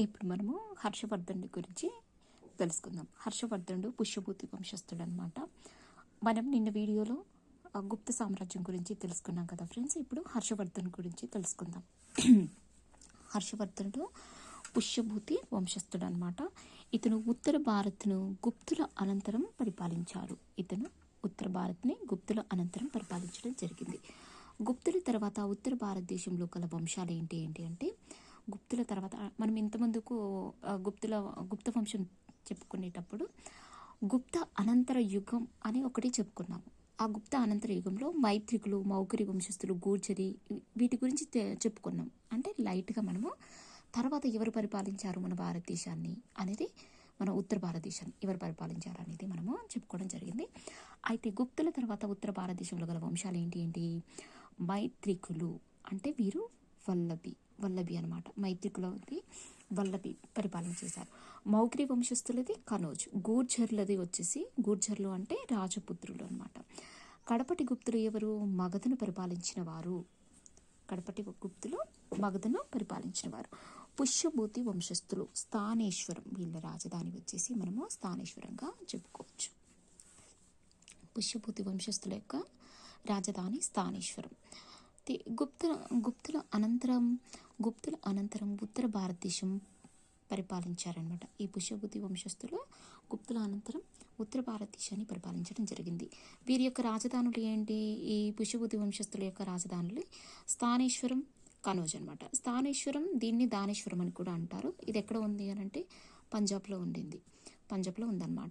ఇప్పుడు మనము హర్షవర్ధనుడి గురించి తెలుసుకుందాం. హర్షవర్ధనుడు పుష్యభూతి వంశస్థుడు అనమాట మనం నిన్న వీడియోలో గుప్త సామ్రాజ్యం గురించి తెలుసుకున్నాం కదా ఫ్రెండ్స్. ఇప్పుడు హర్షవర్ధన్ గురించి తెలుసుకుందాం. హర్షవర్ధనుడు పుష్యభూతి వంశస్థుడు అనమాట ఇతను ఉత్తర భారత్ను గుప్తుల అనంతరం పరిపాలించారు ఇతను ఉత్తర భారత్ని గుప్తుల అనంతరం పరిపాలించడం జరిగింది. గుప్తుల తర్వాత ఉత్తర భారతదేశంలో గల వంశాలు ఏంటి ఏంటి అంటే గుప్తుల తర్వాత మనం ఇంతమందుకు గుప్తుల గుప్త వంశం చెప్పుకునేటప్పుడు గుప్త అనంతర యుగం అని ఒకటి చెప్పుకున్నాము. ఆ గుప్త అనంతర యుగంలో మైత్రికులు మౌకరి వంశస్థులు గూర్జరి వీటి గురించి చెప్పుకున్నాం. అంటే లైట్గా మనము తర్వాత ఎవరు పరిపాలించారు మన భారతదేశాన్ని అనేది మన ఉత్తర భారతదేశాన్ని ఎవరు పరిపాలించారు అనేది మనము చెప్పుకోవడం జరిగింది. అయితే గుప్తుల తర్వాత ఉత్తర భారతదేశంలో గల వంశాలు ఏంటి ఏంటి? మైత్రికులు అంటే వీరు వల్లభి. వల్లభి అనమాట మైత్రికులది వల్లభి పరిపాలన చేశారు. మౌగ్రి వంశస్థులది కనోజ్. గూర్జర్లది వచ్చేసి గూర్జర్లు అంటే రాజపుత్రులు అనమాట కడపటి గుప్తులు ఎవరు? మగధను పరిపాలించిన వారు కడపటి గుప్తులు మగధను పరిపాలించిన వారు పుష్యభూతి వంశస్థులు స్థానేశ్వరం వీళ్ళ రాజధాని వచ్చేసి మనము స్థానేశ్వరంగా చెప్పుకోవచ్చు. పుష్యభూతి వంశస్థుల యొక్క రాజధాని స్థానేశ్వరం. గుప్తుల గుప్తుల అనంతరం గుప్తుల అనంతరం ఉత్తర భారతదేశం పరిపాలించారనమాట ఈ పుష్యభూతి వంశస్థులు గుప్తుల అనంతరం ఉత్తర భారతదేశాన్ని పరిపాలించడం జరిగింది. వీరి యొక్క రాజధానులు ఏంటి? ఈ పుష్యభూతి వంశస్థుల యొక్క రాజధానులు స్థానేశ్వరం కనోజ్ అనమాట స్థానేశ్వరం దీన్ని దానేశ్వరం అని కూడా అంటారు. ఇది ఎక్కడ ఉంది అని అంటే పంజాబ్లో ఉండింది. పంజాబ్లో ఉందన్నమాట.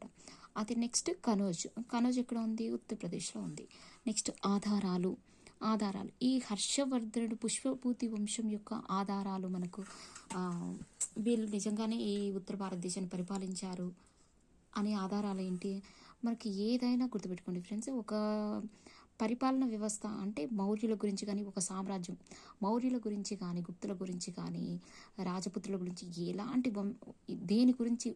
అది నెక్స్ట్ కనోజ్. కనోజ్ ఎక్కడ ఉంది? ఉత్తరప్రదేశ్లో ఉంది. నెక్స్ట్ ఆధారాలు ఆధారాలు. ఈ హర్షవర్ధనుడు పుష్పభూతి వంశం యొక్క ఆధారాలు మనకు వీళ్ళు నిజంగానే ఈ ఉత్తర భారతదేశాన్ని పరిపాలించారు అనే ఆధారాలు ఏంటి? మనకి ఏదైనా గుర్తుపెట్టుకోండి ఫ్రెండ్స్. ఒక పరిపాలన వ్యవస్థ అంటే మౌర్యుల గురించి కానీ ఒక సామ్రాజ్యం మౌర్యుల గురించి కానీ గుప్తుల గురించి కానీ రాజపుత్రుల గురించి ఎలాంటి వం- దేని గురించి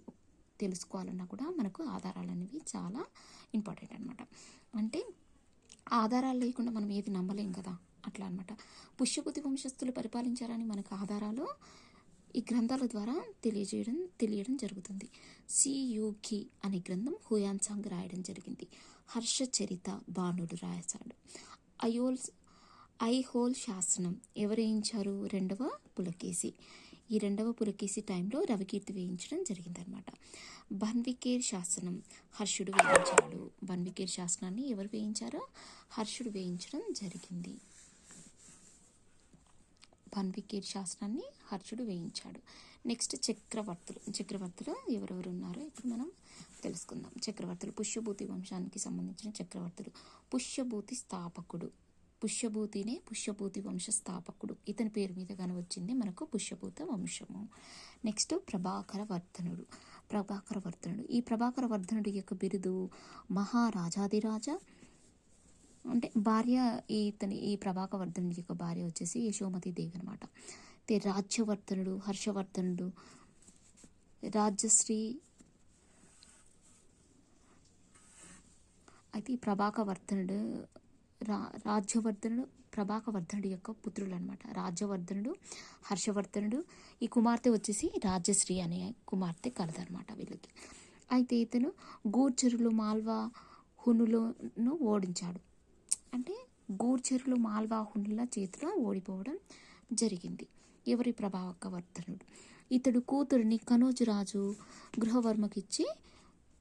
తెలుసుకోవాలన్నా కూడా మనకు ఆధారాలు అనేవి చాలా ఇంపార్టెంట్ అనమాట అంటే ఆధారాలు లేకుండా మనం ఏది నమ్మలేం కదా? అట్లా అనమాట పుష్యపతి వంశస్థులు పరిపాలించారని మనకు ఆధారాలు ఈ గ్రంథాల ద్వారా తెలియజేయడం తెలియడం జరుగుతుంది. సియుకి అనే గ్రంథం హుయాన్సాంగ్ రాయడం జరిగింది. హర్ష చరిత బాణుడు రాశాడు. అయోల్ ఐహోల్ శాసనం ఎవరు వేయించారు? రెండవ పులకేసి ఈ రెండవ పులకేసి టైంలో రవికీర్తి వేయించడం జరిగిందనమాట బన్వికేర్ శాసనం హర్షుడు వేయించాడు. బన్వికేర్ శాసనాన్ని ఎవరు వేయించారో హర్షుడు వేయించడం జరిగింది. బన్వికేర్ శాసనాన్ని హర్షుడు వేయించాడు. నెక్స్ట్ చక్రవర్తులు చక్రవర్తులు ఎవరెవరు ఉన్నారో ఇప్పుడు మనం తెలుసుకుందాం. చక్రవర్తులు పుష్యభూతి వంశానికి సంబంధించిన చక్రవర్తులు. పుష్యభూతి స్థాపకుడు. పుష్యభూతినే పుష్యభూతి వంశ స్థాపకుడు ఇతని పేరు మీద కనవచ్చింది వచ్చింది మనకు పుష్యభూత వంశము. నెక్స్ట్ ప్రభాకర వర్ధనుడు ప్రభాకర వర్ధనుడు ఈ ప్రభాకర వర్ధనుడి యొక్క బిరుదు మహారాజాదిరాజా. అంటే భార్య ఇతని ఈ ప్రభాకవర్ధనుడి యొక్క భార్య వచ్చేసి యశోమతి దేవి అనమాట రాజ్యవర్ధనుడు హర్షవర్ధనుడు రాజ్యశ్రీ. అయితే ఈ ప్రభాకవర్ధనుడు రా రాజ్యవర్ధనుడు ప్రభాకవర్ధనుడు యొక్క పుత్రులు అనమాట రాజ్యవర్ధనుడు హర్షవర్ధనుడు ఈ కుమార్తె వచ్చేసి రాజ్యశ్రీ అనే కుమార్తె కలదనమాట వీళ్ళకి. అయితే ఇతను గూర్చరులు మాల్వా హునులను ఓడించాడు. అంటే గూర్చరులు మాల్వా హునుల చేతిలో ఓడిపోవడం జరిగింది. ఎవరి ప్రభావకవర్ధనుడు ఇతడు కూతురిని కనోజు రాజు గృహవర్మకిచ్చి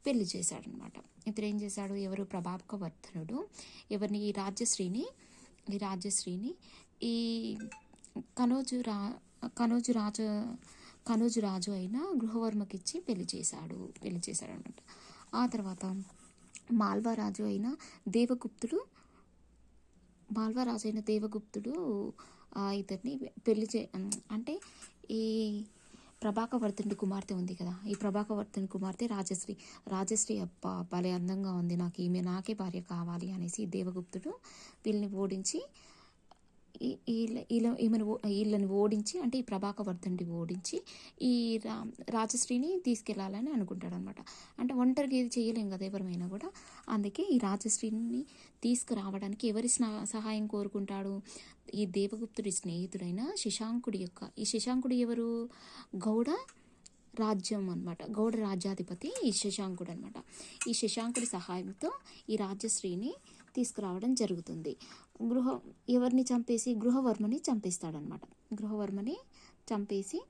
పెళ్ళి చేశాడనమాట. ఇతను ఏం చేశాడు? ఎవరు ప్రభాకవర్ధనుడు ఎవరిని? ఈ రాజ్యశ్రీని ఈ రాజ్యశ్రీని ఈ కనోజు రా కనోజు రాజు కనోజు రాజు అయిన గృహవర్మకిచ్చి పెళ్ళి చేశాడు పెళ్ళి చేశాడు అనమాట ఆ తర్వాత మాల్వా రాజు అయిన దేవగుప్తుడు మాల్వా రాజు అయిన దేవగుప్తుడు ఇతన్ని పెళ్ళి చే అంటే ఈ ప్రభాకవర్ధనుడి కుమార్తె ఉంది కదా. ఈ ప్రభాకవర్ధనుడి కుమార్తె రాజశ్రీ. రాజశ్రీ అప్ప భలే అందంగా ఉంది. నాకు ఈమె నాకే భార్య కావాలి అనేసి దేవగుప్తుడు వీళ్ళని ఓడించి వీళ్ళ ఈమెను ఓ- వీళ్ళని ఓడించి అంటే ఈ ప్రభాకవర్ధనుడి ఓడించి ఈ రా రాజశ్రీని తీసుకెళ్ళాలని అనుకుంటాడు అనమాట అంటే ఒంటరిగా ఏది చేయలేం కదా ఎవరమైనా కూడా. అందుకే ఈ రాజశ్రీని తీసుకురావడానికి ఎవరి స్నా- సహాయం కోరుకుంటాడు? ఈ దేవగుప్తుడి స్నేహితుడైన శశాంకుడి యొక్క ఈ శశాంకుడు ఎవరు? గౌడ రాజ్యం అనమాట గౌడ రాజ్యాధిపతి ఈ శశాంకుడు అనమాట ఈ శశాంకుడి సహాయంతో ఈ రాజ్యశ్రీని తీసుకురావడం జరుగుతుంది. గృహ ఎవరిని చంపేసి గృహవర్మని చంపేస్తాడనమాట గృహవర్మని చంపేసి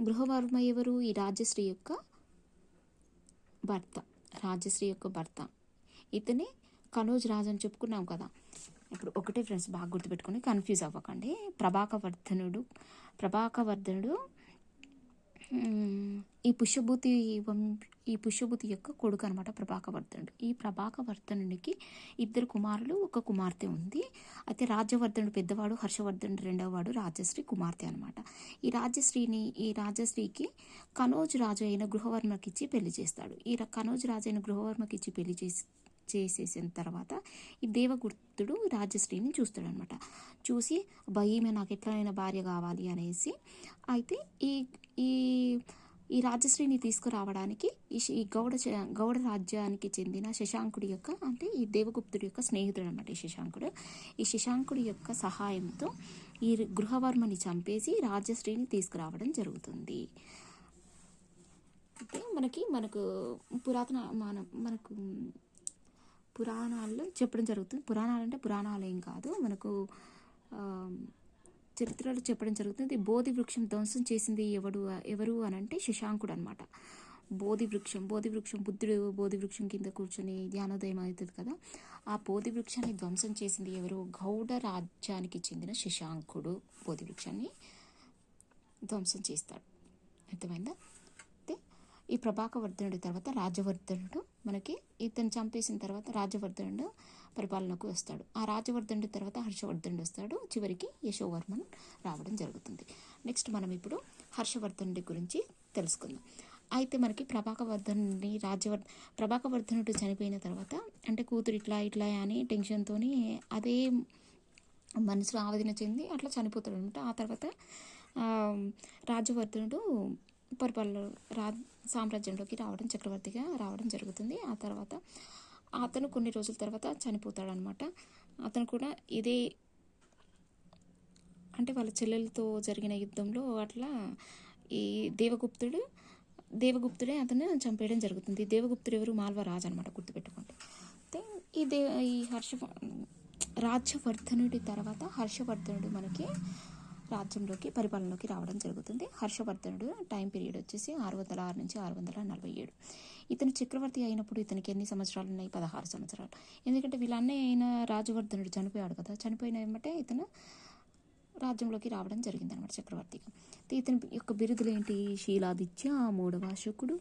గృహవర్మ ఎవరు? ఈ రాజ్యశ్రీ యొక్క భర్త రాజ్యశ్రీ యొక్క భర్త. ఇతనే కనోజ్ రాజు అని చెప్పుకున్నాం కదా. ఇప్పుడు ఒకటే ఫ్రెండ్స్ బాగా గుర్తుపెట్టుకొని కన్ఫ్యూజ్ అవ్వకండి. ప్రభాకవర్ధనుడు ప్రభాకవర్ధనుడు ఈ పుష్యభూతి వం- ఈ పుష్యభూతి యొక్క కొడుకు అనమాట ప్రభాకవర్ధనుడు ఈ ప్రభాకవర్ధనుడికి ఇద్దరు కుమారులు ఒక కుమార్తె ఉంది. అయితే రాజ్యవర్ధనుడు పెద్దవాడు హర్షవర్ధనుడు రెండవవాడు రాజశ్రీ కుమార్తె అనమాట ఈ రాజశ్రీని ఈ రాజశ్రీకి కనోజ్ రాజు అయిన గృహవర్మకి ఇచ్చి పెళ్ళి చేస్తాడు. ఈ ర- కనోజ్ రాజు అయిన గృహవర్మకిచ్చి పెళ్ళి చేసి చేసేసిన తర్వాత ఈ దేవగుప్తుడు రాజశ్రీని చూస్తాడనమాట. చూసి అబ్బా ఈమె నాకు ఎట్లనైనా భార్య కావాలి అనేసి. అయితే ఈ ఈ ఈ రాజశ్రీని తీసుకురావడానికి ఈ శ- ఈ గౌడ గౌడ రాజ్యానికి చెందిన శశాంకుడి యొక్క అంటే ఈ దేవగుప్తుడి యొక్క స్నేహితుడు అనమాట ఈ శశాంకుడు. ఈ శశాంకుడి యొక్క సహాయంతో ఈ గృహవర్మని చంపేసి రాజశ్రీని తీసుకురావడం జరుగుతుంది. అయితే మనకి మనకు పురాతన మన మనకు పురాణాల్లో చెప్పడం జరుగుతుంది. పురాణాలు అంటే పురాణాలు ఏం కాదు. మనకు చరిత్రలో చెప్పడం జరుగుతుంది. బోధి వృక్షం ధ్వంసం చేసింది ఎవడు ఎవరు అని అంటే శశాంకుడు అనమాట బోధి వృక్షం బోధి వృక్షం బుద్ధుడు బోధి వృక్షం కింద కూర్చొని ధ్యానోదయం అవుతుంది కదా. ఆ బోధి వృక్షాన్ని ధ్వంసం చేసింది ఎవరు? గౌడ రాజ్యానికి చెందిన శశాంకుడు బోధి వృక్షాన్ని ధ్వంసం చేస్తాడు. అర్థమైందా? ఈ ప్రభాకవర్ధనుడి తర్వాత రాజవర్ధనుడు మనకి ఇతను చంపేసిన తర్వాత రాజవర్ధనుడు పరిపాలనకు వస్తాడు. ఆ రాజవర్ధనుడి తర్వాత హర్షవర్ధనుడు వస్తాడు. చివరికి యశోవర్మన్ రావడం జరుగుతుంది. నెక్స్ట్ మనం ఇప్పుడు హర్షవర్ధనుడి గురించి తెలుసుకుందాం. అయితే మనకి ప్రభాకవర్ధనుడి రాజవర్ ప్రభాకవర్ధనుడు చనిపోయిన తర్వాత అంటే కూతురు ఇట్లా ఇట్లా అని టెన్షన్తోని అదే మనసులో ఆవేదన చెంది అట్లా చనిపోతాడు అనమాట ఆ తర్వాత రాజవర్ధనుడు పరిపాలన రా సామ్రాజ్యంలోకి రావడం చక్రవర్తిగా రావడం జరుగుతుంది. ఆ తర్వాత అతను కొన్ని రోజుల తర్వాత చనిపోతాడనమాట అతను కూడా ఇదే అంటే వాళ్ళ చెల్లెలతో జరిగిన యుద్ధంలో అట్లా ఈ దేవగుప్తుడు దేవగుప్తుడే అతను చంపేయడం జరుగుతుంది. దేవగుప్తుడు ఎవరు? మాల్వ రాజు అనమాట గుర్తుపెట్టుకోండి అయితే ఈ దే ఈ హర్ష రాజ్యవర్ధనుడి తర్వాత హర్షవర్ధనుడు మనకి రాజ్యంలోకి పరిపాలనలోకి రావడం జరుగుతుంది. హర్షవర్ధనుడు టైం పీరియడ్ వచ్చేసి ఆరు వందల ఆరు నుంచి ఆరు వందల నలభై ఏడు. ఇతను చక్రవర్తి అయినప్పుడు ఇతనికి ఎన్ని సంవత్సరాలు ఉన్నాయి? పదహారు సంవత్సరాలు. ఎందుకంటే వీళ్ళ అన్నయ్య అయిన రాజవర్ధనుడు చనిపోయాడు కదా. చనిపోయిన ఏమంటే ఇతను రాజ్యంలోకి రావడం జరిగిందనమాట చక్రవర్తిగా ఇతని యొక్క బిరుదులు ఏంటి శీలాదిత్య మూడవ అశోకుడు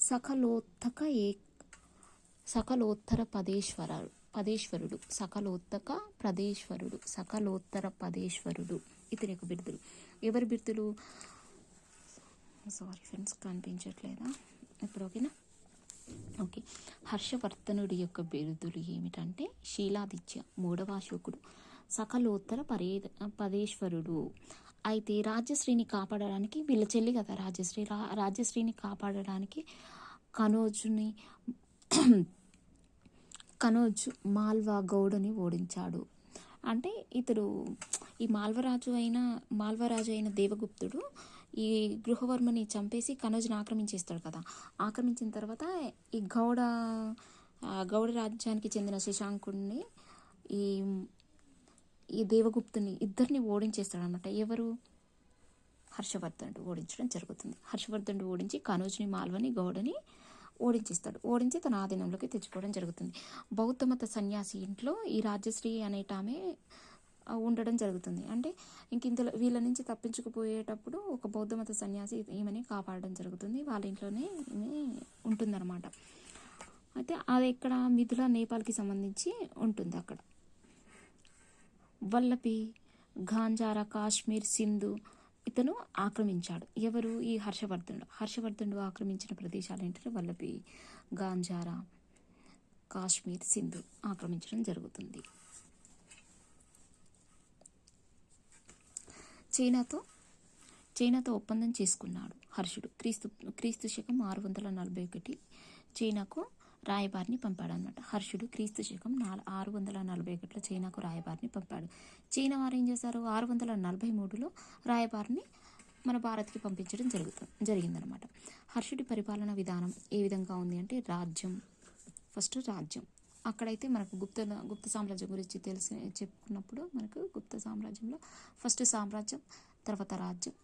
సకలోత్తక ఏ సకలోత్తర పదేశ్వర పదేశ్వరుడు సకలోత్తక ప్రదేశ్వరుడు సకలోత్తర పదేశ్వరుడు. ఇతని యొక్క బిరుదులు. ఎవరి బిరుదులు? సారీ ఫ్రెండ్స్ కనిపించట్లేదా? ఇప్పుడు ఓకేనా? ఓకే. హర్షవర్ధనుడి యొక్క బిరుదులు ఏమిటంటే శీలాదిత్య మూడవ అశోకుడు సకలోత్తర పరే పదేశ్వరుడు. అయితే రాజ్యశ్రీని కాపాడడానికి వీళ్ళ చెల్లి కదా రాజ్యశ్రీ రా రాజ్యశ్రీని కాపాడడానికి కనోజుని కనోజ్ మాల్వా గౌడని ఓడించాడు. అంటే ఇతడు ఈ మాల్వరాజు అయిన మాల్వరాజు అయిన దేవగుప్తుడు ఈ గృహవర్మని చంపేసి కనోజ్ని ఆక్రమించేస్తాడు కదా. ఆక్రమించిన తర్వాత ఈ గౌడ గౌడ రాజ్యానికి చెందిన శశాంకుడిని ఈ ఈ దేవగుప్తుని ఇద్దరిని ఓడించేస్తాడు అనమాట ఎవరు? హర్షవర్ధనుడు ఓడించడం జరుగుతుంది. హర్షవర్ధనుడు ఓడించి కనోజ్ని మాల్వని గౌడని ఓడించేస్తాడు. ఓడించి తన ఆధీనంలోకి తెచ్చుకోవడం జరుగుతుంది. బౌద్ధ మత సన్యాసి ఇంట్లో ఈ రాజ్యశ్రీ అనేట ఆమె ఉండడం జరుగుతుంది. అంటే ఇంక ఇందులో వీళ్ళ నుంచి తప్పించుకుపోయేటప్పుడు ఒక బౌద్ధ మత సన్యాసి ఈమెని కాపాడడం జరుగుతుంది. వాళ్ళ ఇంట్లోనే ఉంటుందన్నమాట. అయితే అది ఇక్కడ మిథుల నేపాల్కి సంబంధించి ఉంటుంది అక్కడ. వల్లపి గాంజారా కాశ్మీర్ సింధు ఇతను ఆక్రమించాడు. ఎవరు? ఈ హర్షవర్ధనుడు. హర్షవర్ధనుడు ఆక్రమించిన ప్రదేశాలు ఏంటంటే వల్లపి గాంజారా కాశ్మీర్ సింధు ఆక్రమించడం జరుగుతుంది. చైనాతో చైనాతో ఒప్పందం చేసుకున్నాడు హర్షుడు. క్రీస్తు క్రీస్తు శకం ఆరు వందల నలభై ఒకటి చైనాకు రాయబారిని పంపాడు అనమాట హర్షుడు క్రీస్తు శకం నాలుగు ఆరు వందల నలభై ఒకటిలో చైనాకు రాయబారిని పంపాడు. చైనా వారు ఏం చేశారు? ఆరు వందల నలభై మూడులో రాయబారిని మన భారత్కి పంపించడం జరుగుతుంది జరిగిందనమాట హర్షుడి పరిపాలన విధానం ఏ విధంగా ఉంది అంటే రాజ్యం ఫస్ట్ రాజ్యం. అక్కడైతే మనకు గుప్త గుప్త సామ్రాజ్యం గురించి తెలిసి చెప్పుకున్నప్పుడు మనకు గుప్త సామ్రాజ్యంలో ఫస్ట్ సామ్రాజ్యం తర్వాత రాజ్యం.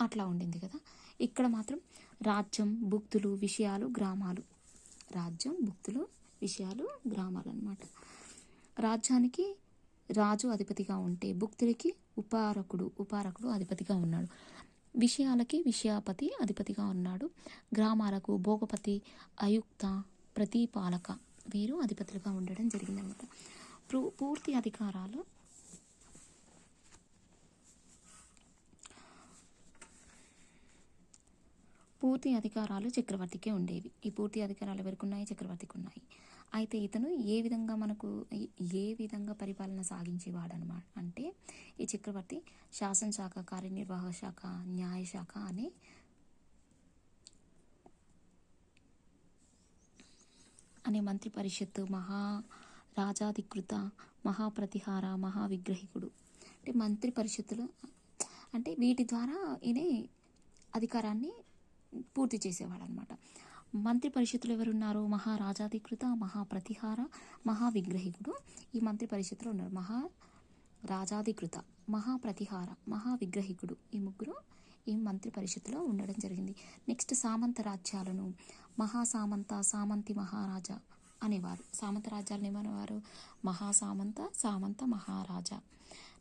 అట్లా ఉండింది కదా. ఇక్కడ మాత్రం రాజ్యం భుక్తులు విషయాలు గ్రామాలు. రాజ్యం భుక్తులు విషయాలు గ్రామాలు అన్నమాట. రాజ్యానికి రాజు అధిపతిగా ఉంటే భుక్తుడికి ఉపారకుడు ఉపారకుడు అధిపతిగా ఉన్నాడు. విషయాలకి విషయాపతి అధిపతిగా ఉన్నాడు. గ్రామాలకు భోగపతి అయుక్త ప్రతిపాలక. వీరు అధిపతులుగా ఉండడం జరిగిందనమాట పూ- పూర్తి అధికారాలు పూర్తి అధికారాలు చక్రవర్తికే ఉండేవి. ఈ పూర్తి అధికారాలు ఎవరికి ఉన్నాయి చక్రవర్తికి ఉన్నాయి అయితే ఇతను ఏ విధంగా మనకు ఏ- ఏ విధంగా పరిపాలన సాగించేవాడు అనమాట అంటే ఈ చక్రవర్తి శాసనశాఖ కార్యనిర్వాహక శాఖ న్యాయశాఖ అనే అనే మంత్రి పరిషత్తు మహా రాజాధికృత మహాప్రతిహార మహావిగ్రహికుడు అంటే మంత్రి పరిషత్తులు అంటే వీటి ద్వారా ఈయన అధికారాన్ని పూర్తి చేసేవాడు అనమాట మంత్రి పరిషత్తులు ఎవరున్నారు మహారాజాధికృత మహాప్రతిహార మహావిగ్రహికుడు ఈ మంత్రి పరిషత్తులో ఉన్నారు. మహా రాజాధికృత మహాప్రతిహార మహావిగ్రహికుడు ఈ ముగ్గురు ఈ మంత్రి పరిషత్తులో ఉండడం జరిగింది. నెక్స్ట్ సామంత రాజ్యాలను మహాసామంత సామంతి మహారాజా అనేవారు. సామంత రాజ్యాలను ఏమనేవారు? మహాసామంత సామంత మహారాజా.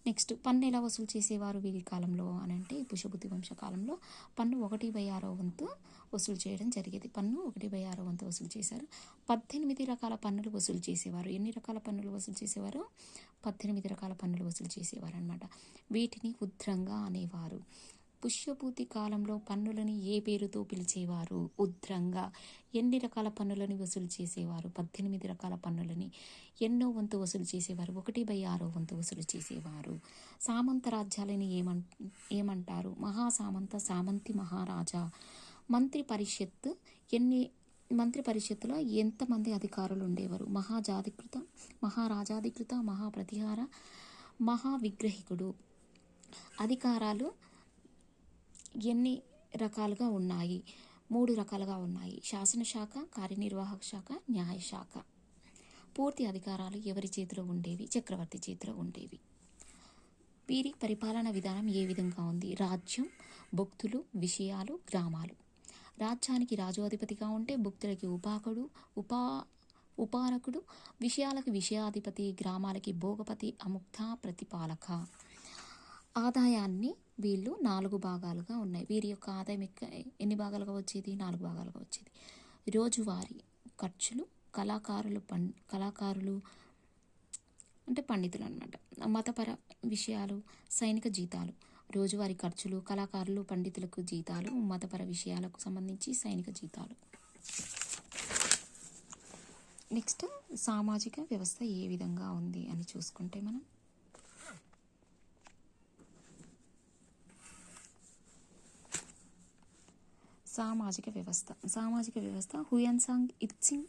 నెక్స్ట్ పన్ను ఎలా వసూలు చేసేవారు వీరి కాలంలో అని అంటే ఈ వంశ కాలంలో పన్ను ఒకటి బై ఆరో వంతు వసూలు చేయడం జరిగేది. పన్ను ఒకటి బై ఆరో వంతు వసూలు చేశారు. పద్దెనిమిది రకాల పన్నులు వసూలు చేసేవారు. ఎన్ని రకాల పన్నులు వసూలు చేసేవారు? పద్దెనిమిది రకాల పన్నులు వసూలు చేసేవారు అనమాట వీటిని ఉద్రంగా అనేవారు. పుష్యభూతి కాలంలో పన్నులని ఏ పేరుతో పిలిచేవారు? ఉద్రంగా. ఎన్ని రకాల పన్నులని వసూలు చేసేవారు? పద్దెనిమిది రకాల పన్నులని ఎన్నో వంతు వసూలు చేసేవారు? ఒకటి బై ఆరో వంతు వసూలు చేసేవారు? సామంత రాజ్యాలని ఏమం ఏమంటారు? మహాసామంత సామంతి మహారాజా. మంత్రి పరిషత్ ఎన్ని మంత్రి పరిషత్తులో ఎంతమంది అధికారులు ఉండేవారు మహాజాధికృత మహారాజాధికృత మహాప్రతిహార మహావిగ్రహికుడు. అధికారాలు ఎన్ని రకాలుగా ఉన్నాయి? మూడు రకాలుగా ఉన్నాయి. శాసనశాఖ కార్యనిర్వాహక శాఖ న్యాయశాఖ పూర్తి అధికారాలు ఎవరి చేతిలో ఉండేవి? చక్రవర్తి చేతిలో ఉండేవి. వీరి పరిపాలన విధానం ఏ విధంగా ఉంది? రాజ్యం భక్తులు విషయాలు గ్రామాలు. రాజ్యానికి రాజు అధిపతిగా ఉంటే భక్తులకి ఉపాకుడు ఉపా ఉపారకుడు విషయాలకు విషయాధిపతి గ్రామాలకి భోగపతి అముక్త ప్రతిపాలక. ఆదాయాన్ని వీళ్ళు నాలుగు భాగాలుగా ఉన్నాయి. వీరి యొక్క ఆదాయం ఎక్క- ఎన్ని భాగాలుగా వచ్చేది? నాలుగు భాగాలుగా వచ్చేది. రోజువారీ ఖర్చులు కళాకారులు పం కళాకారులు అంటే పండితులు అనమాట మతపర విషయాలు సైనిక జీతాలు రోజువారీ ఖర్చులు కళాకారులు పండితులకు జీతాలు మతపర విషయాలకు సంబంధించి సైనిక జీతాలు. నెక్స్ట్ సామాజిక వ్యవస్థ ఏ విధంగా ఉంది అని చూసుకుంటే మనం సామాజిక వ్యవస్థ. సామాజిక వ్యవస్థ హుయన్సాంగ్ ఇత్సింగ్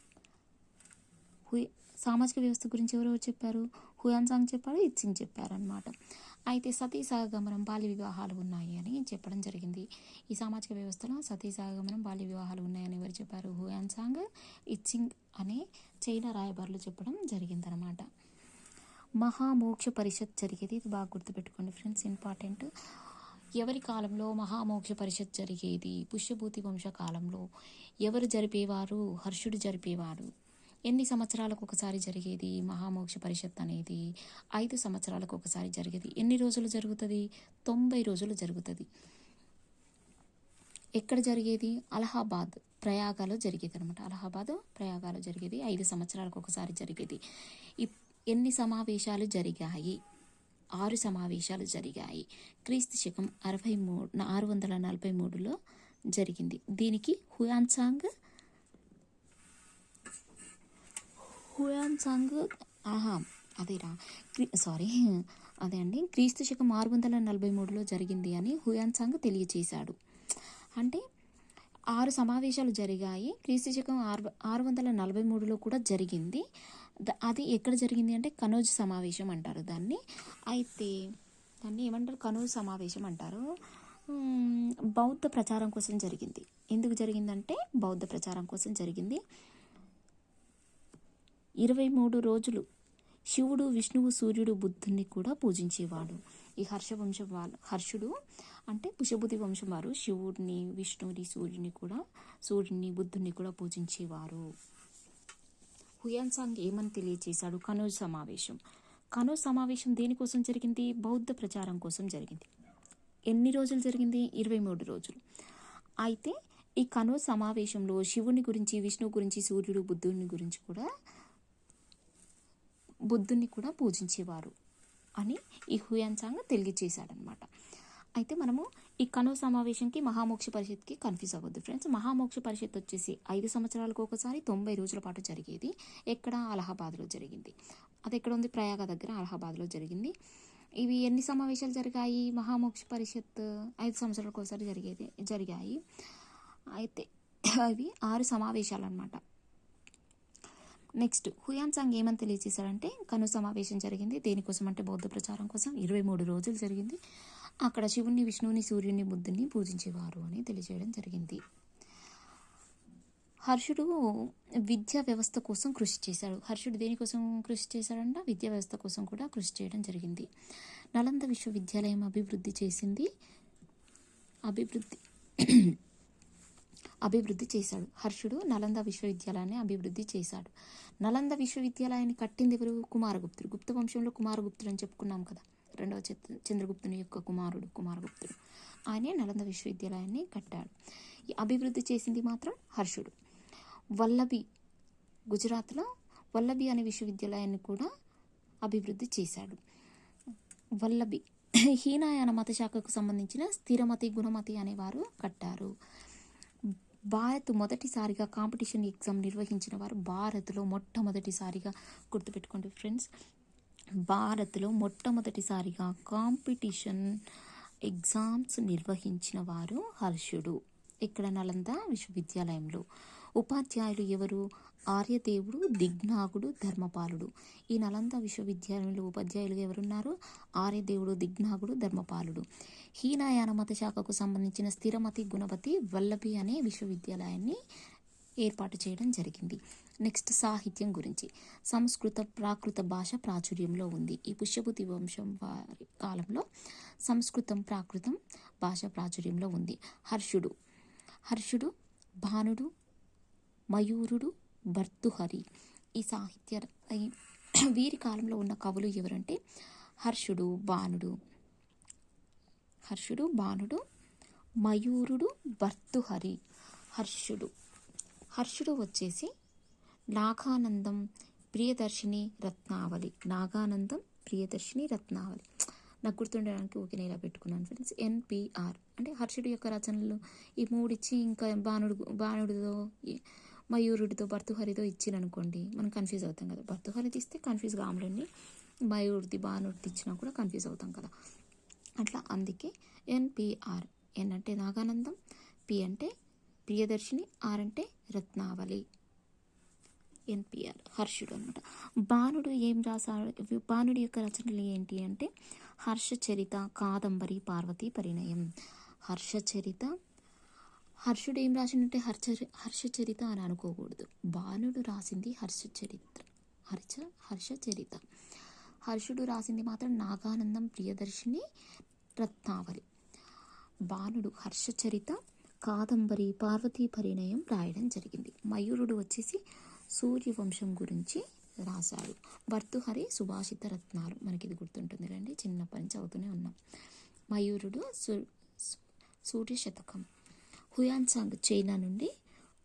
హుయ్ సామాజిక వ్యవస్థ గురించి ఎవరెవరు చెప్పారు? హుయాన్సాంగ్ చెప్పారు ఇత్సింగ్ చెప్పారు అనమాట అయితే సతీ సహగమనం బాల్య వివాహాలు ఉన్నాయి అని చెప్పడం జరిగింది. ఈ సామాజిక వ్యవస్థలో సతీ సహగమనం బాల్య వివాహాలు ఉన్నాయని ఎవరు చెప్పారు? హుయాన్సాంగ్ ఇత్సింగ్ అనే చైనా రాయబారులు చెప్పడం జరిగిందనమాట మహామోక్ష పరిషత్ జరిగేది ఇది బాగా గుర్తుపెట్టుకోండి ఫ్రెండ్స్ ఇంపార్టెంట్. ఎవరి కాలంలో మహామోక్ష పరిషత్ జరిగేది? పుష్యభూతి వంశ కాలంలో ఎవరు జరిపేవారు? హర్షుడు జరిపేవారు. ఎన్ని సంవత్సరాలకు ఒకసారి జరిగేది మహామోక్ష పరిషత్ అనేది? ఐదు సంవత్సరాలకు ఒకసారి జరిగేది. ఎన్ని రోజులు జరుగుతుంది? తొంభై రోజులు జరుగుతుంది. ఎక్కడ జరిగేది? అలహాబాద్ ప్రయాగాలో జరిగేది అనమాట అలహాబాద్ ప్రయాగాలో జరిగేది. ఐదు సంవత్సరాలకు ఒకసారి జరిగేది. ఎన్ని సమావేశాలు జరిగాయి? ఆరు సమావేశాలు జరిగాయి. క్రీస్తు శకం అరవై మూడు ఆరు వందల నలభై మూడులో జరిగింది దీనికి హుయాన్సాంగ్ హుయాన్సాంగ్ ఆహా అదేరా సారీ అదే అండి. క్రీస్తు శకం ఆరు వందల నలభై మూడులో జరిగింది అని హుయాన్సాంగ్ తెలియచేశాడు అంటే ఆరు సమావేశాలు జరిగాయి. క్రీస్తు శకం ఆరు ఆరు వందల నలభై మూడులో కూడా జరిగింది. అది ఎక్కడ జరిగింది అంటే కనోజ్ సమావేశం అంటారు దాన్ని. అయితే దాన్ని ఏమంటారు? కనోజ్ సమావేశం అంటారు. బౌద్ధ ప్రచారం కోసం జరిగింది. ఎందుకు జరిగిందంటే బౌద్ధ ప్రచారం కోసం జరిగింది. ఇరవై మూడు రోజులు శివుడు విష్ణువు సూర్యుడు బుద్ధుని కూడా పూజించేవాడు. ఈ హర్షవంశం వాళ్ళు హర్షుడు అంటే పుషబుద్ధి వంశం వారు. శివుడిని విష్ణువుని సూర్యుని కూడా సూర్యుని బుద్ధుని కూడా పూజించేవారు. హుయాన్సాంగ్ ఏమని తెలియజేశాడు కనోజ్ సమావేశం. కనోజ్ సమావేశం దేనికోసం జరిగింది? బౌద్ధ ప్రచారం కోసం జరిగింది. ఎన్ని రోజులు జరిగింది? ఇరవై మూడు రోజులు. అయితే ఈ కనోజ్ సమావేశంలో శివుని గురించి విష్ణువు గురించి సూర్యుడు బుద్ధుని గురించి కూడా బుద్ధుని కూడా పూజించేవారు అని ఈ హుయాన్సాంగ్ తెలియజేశాడనమాట అయితే మనము ఈ కనో సమావేశంకి మహామోక్ష పరిషత్కి కన్ఫ్యూజ్ అవ్వద్దు ఫ్రెండ్స్. మహామోక్ష పరిషత్ వచ్చేసి ఐదు సంవత్సరాలకు ఒకసారి తొంభై రోజుల పాటు జరిగేది. ఎక్కడ? అలహాబాద్లో జరిగింది. అది ఎక్కడ ఉంది? ప్రయాగ దగ్గర అలహాబాద్లో జరిగింది. ఇవి ఎన్ని సమావేశాలు జరిగాయి? మహామోక్ష పరిషత్ ఐదు సంవత్సరాలకు ఒకసారి జరిగేది జరిగాయి. అయితే అవి ఆరు సమావేశాలు అనమాట నెక్స్ట్ హుయాన్ సాంగ్ ఏమని తెలియజేశాడంటే కను సమావేశం జరిగింది. దేనికోసం అంటే బౌద్ధ ప్రచారం కోసం. ఇరవై మూడు రోజులు జరిగింది. అక్కడ శివుణ్ణి విష్ణువుని సూర్యుని బుద్ధుని పూజించేవారు అని తెలియజేయడం జరిగింది. హర్షుడు విద్యా వ్యవస్థ కోసం కృషి చేశాడు. హర్షుడు దేనికోసం కృషి చేశాడంట? విద్యా వ్యవస్థ కోసం కూడా కృషి చేయడం జరిగింది. నలంద విశ్వవిద్యాలయం అభివృద్ధి చేసింది. అభివృద్ధి అభివృద్ధి చేశాడు. హర్షుడు నలంద విశ్వవిద్యాలయాన్ని అభివృద్ధి చేశాడు. నలంద విశ్వవిద్యాలయాన్ని కట్టింది ఎవరు? కుమారగుప్తుడు. గుప్త వంశంలో కుమారగుప్తుడు అని చెప్పుకున్నాం కదా. రెండవ చిత్ర చంద్రగుప్తుని యొక్క కుమారుడు కుమారగుప్తుడు. ఆయనే నలంద విశ్వవిద్యాలయాన్ని కట్టాడు. ఈ అభివృద్ధి చేసింది మాత్రం హర్షుడు. వల్లభి గుజరాత్లో వల్లభి అనే విశ్వవిద్యాలయాన్ని కూడా అభివృద్ధి చేశాడు. వల్లభి హీనాయాన మత శాఖకు సంబంధించిన స్థిరమతి గుణమతి అనేవారు కట్టారు. భారత్ మొదటిసారిగా కాంపిటీషన్ ఎగ్జామ్ నిర్వహించిన వారు భారత్లో మొట్టమొదటిసారిగా గుర్తుపెట్టుకోండి ఫ్రెండ్స్. భారత్లో మొట్టమొదటిసారిగా కాంపిటీషన్ ఎగ్జామ్స్ నిర్వహించిన వారు హర్షుడు. ఇక్కడ నలంద విశ్వవిద్యాలయంలో. ఉపాధ్యాయులు ఎవరు? ఆర్యదేవుడు దిగ్నాగుడు ధర్మపాలుడు. ఈ నలంద విశ్వవిద్యాలయంలో ఉపాధ్యాయులుగా ఎవరున్నారు? ఆర్యదేవుడు దిగ్నాగుడు ధర్మపాలుడు. హీనాయాన మత శాఖకు సంబంధించిన స్థిరమతి గుణపతి వల్లభి అనే విశ్వవిద్యాలయాన్ని ఏర్పాటు చేయడం జరిగింది. నెక్స్ట్ సాహిత్యం గురించి. సంస్కృత ప్రాకృత భాష ప్రాచుర్యంలో ఉంది. ఈ పుష్యభూతి వంశం వారి కాలంలో సంస్కృతం ప్రాకృతం భాష ప్రాచుర్యంలో ఉంది. హర్షుడు. హర్షుడు భానుడు మయూరుడు భర్తుహరి. ఈ సాహిత్య ఈ- వీరి కాలంలో ఉన్న కవులు ఎవరంటే హర్షుడు బాణుడు హర్షుడు బాణుడు మయూరుడు భర్తుహరి. హర్షుడు. హర్షుడు వచ్చేసి నాగానందం ప్రియదర్శిని రత్నావళి. నాగానందం ప్రియదర్శిని రత్నావళి. నాకు గుర్తుండడానికి ఓకే నేను ఇలా పెట్టుకున్నాను ఫ్రెండ్స్ ఎన్పిఆర్ అంటే హర్షుడు యొక్క రచనలు ఈ మూడిచ్చి ఇంకా బాణుడు బాణుడితో ఈ మయూరుడితో భర్తుహరితో ఇచ్చిరనుకోండి మనం కన్ఫ్యూజ్ అవుతాం కదా. భర్తుహరి ఇస్తే కన్ఫ్యూజ్ కాములండి మయూరుడిది బాణుడిది ఇచ్చినా కూడా కన్ఫ్యూజ్ అవుతాం కదా. అట్లా అందుకే ఎన్పిఆర్ ఎన్ అంటే నాగానందం పి అంటే ప్రియదర్శిని ఆర్ అంటే రత్నావళి. ఎన్పిఆర్ హర్షుడు అనమాట బాణుడు ఏం రాశాడు బాణుడి యొక్క రచనలు ఏంటి అంటే హర్షచరిత కాదంబరి పార్వతీ పరిణయం. హర్షచరిత హర్షుడు ఏం రాసిందంటే హర్ష హర్షచరిత అని అనుకోకూడదు. బాణుడు రాసింది హర్షచరిత్ర హర్ష హర్షచరిత హర్షుడు రాసింది మాత్రం నాగానందం ప్రియదర్శిని రత్నావళి. బాణుడు హర్షచరిత కాదంబరి పార్వతీ పరిణయం రాయడం జరిగింది. మయూరుడు వచ్చేసి సూర్యవంశం గురించి రాశాడు భర్తుహరి సుభాషిత రత్నాలు. మనకి ఇది గుర్తుంటుంది రండి చిన్నప్పటి నుంచి అవుతూనే ఉన్నాం. మయూరుడు సూర్య శతకం. హుయాన్ సాంగ్ చైనా నుండి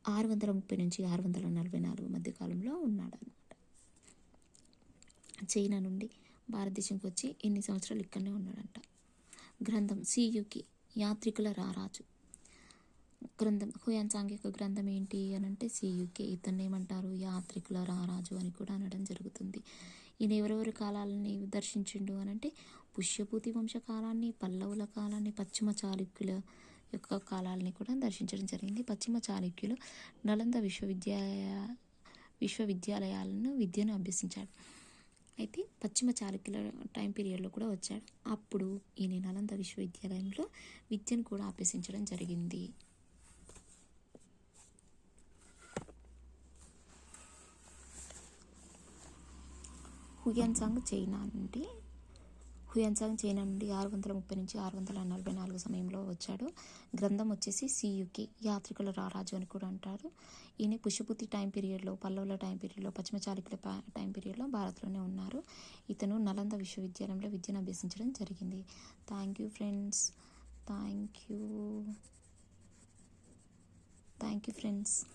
ఆరు వందల ముప్పై నుంచి ఆరు వందల నలభై నాలుగు మధ్య కాలంలో ఉన్నాడు అనమాట చైనా నుండి భారతదేశంకి వచ్చి ఎన్ని సంవత్సరాలు ఇక్కడనే ఉన్నాడంట. గ్రంథం సియుకి యాత్రికుల రారాజు. గ్రంథం హుయాన్ సాంఘిక గ్రంథం ఏంటి అని అంటే సియుకే ఇతన్ని ఏమంటారు? యాత్రికుల రారాజు అని కూడా అనడం జరుగుతుంది. ఈయన ఎవరెవరి కాలాలని దర్శించిండు అని అంటే పుష్యపూతి వంశ కాలాన్ని పల్లవుల కాలాన్ని పశ్చిమ చాళుక్యుల యొక్క కాలాలని కూడా దర్శించడం జరిగింది. పశ్చిమ చాళుక్యులు నలంద విశ్వవిద్యాలయ విశ్వవిద్యాలయాలను విద్యను అభ్యసించాడు. అయితే పశ్చిమ చాళుక్యుల టైం పీరియడ్లో కూడా వచ్చాడు. అప్పుడు ఈయన నలంద విశ్వవిద్యాలయంలో విద్యను కూడా అభ్యసించడం జరిగింది. హుయాన్సాంగ్ చైనా నుండి హుయాన్సాంగ్ చైనా నుండి ఆరు వందల ముప్పై నుంచి ఆరు వందల నలభై నాలుగు సమయంలో వచ్చాడు. గ్రంథం వచ్చేసి సియుకి యాత్రికుల రారాజు అని కూడా అంటారు. ఈయన పుష్యపుతి టైం పీరియడ్లో పల్లవుల టైం పీరియడ్లో పశ్చిమ చాళుక్యుల టైం పీరియడ్లో భారత్లోనే ఉన్నారు. ఇతను నలంద విశ్వవిద్యాలయంలో విద్యను అభ్యసించడం జరిగింది. Thank you friends. Thank you. Thank you friends.